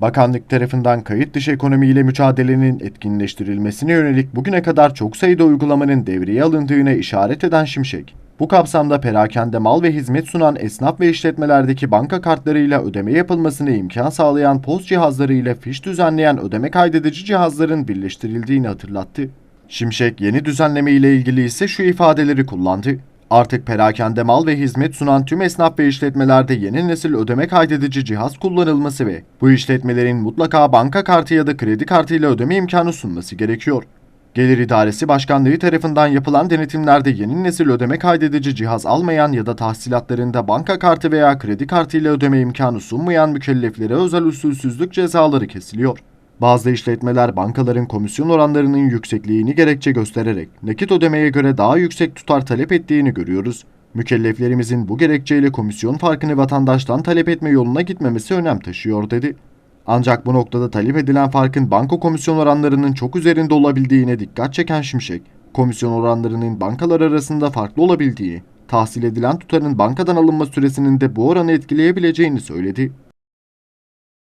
Bakanlık tarafından kayıt dışı ekonomiyle mücadelenin etkinleştirilmesine yönelik bugüne kadar çok sayıda uygulamanın devreye alındığına işaret eden Şimşek, bu kapsamda perakende mal ve hizmet sunan esnaf ve işletmelerdeki banka kartlarıyla ödeme yapılmasına imkan sağlayan post cihazları ile fiş düzenleyen ödeme kaydedici cihazların birleştirildiğini hatırlattı. Şimşek yeni düzenleme ile ilgili ise şu ifadeleri kullandı. Artık perakende mal ve hizmet sunan tüm esnaf ve işletmelerde yeni nesil ödeme kaydedici cihaz kullanılması ve bu işletmelerin mutlaka banka kartı ya da kredi kartıyla ödeme imkanı sunması gerekiyor. Gelir İdaresi Başkanlığı tarafından yapılan denetimlerde yeni nesil ödeme kaydedici cihaz almayan ya da tahsilatlarında banka kartı veya kredi kartıyla ödeme imkanı sunmayan mükelleflere özel usulsüzlük cezaları kesiliyor. Bazı işletmeler bankaların komisyon oranlarının yüksekliğini gerekçe göstererek nakit ödemeye göre daha yüksek tutar talep ettiğini görüyoruz. Mükelleflerimizin bu gerekçeyle komisyon farkını vatandaştan talep etme yoluna gitmemesi önem taşıyor dedi. Ancak bu noktada talep edilen farkın banka komisyon oranlarının çok üzerinde olabildiğine dikkat çeken Şimşek, komisyon oranlarının bankalar arasında farklı olabildiği, tahsil edilen tutarın bankadan alınma süresinin de bu oranı etkileyebileceğini söyledi.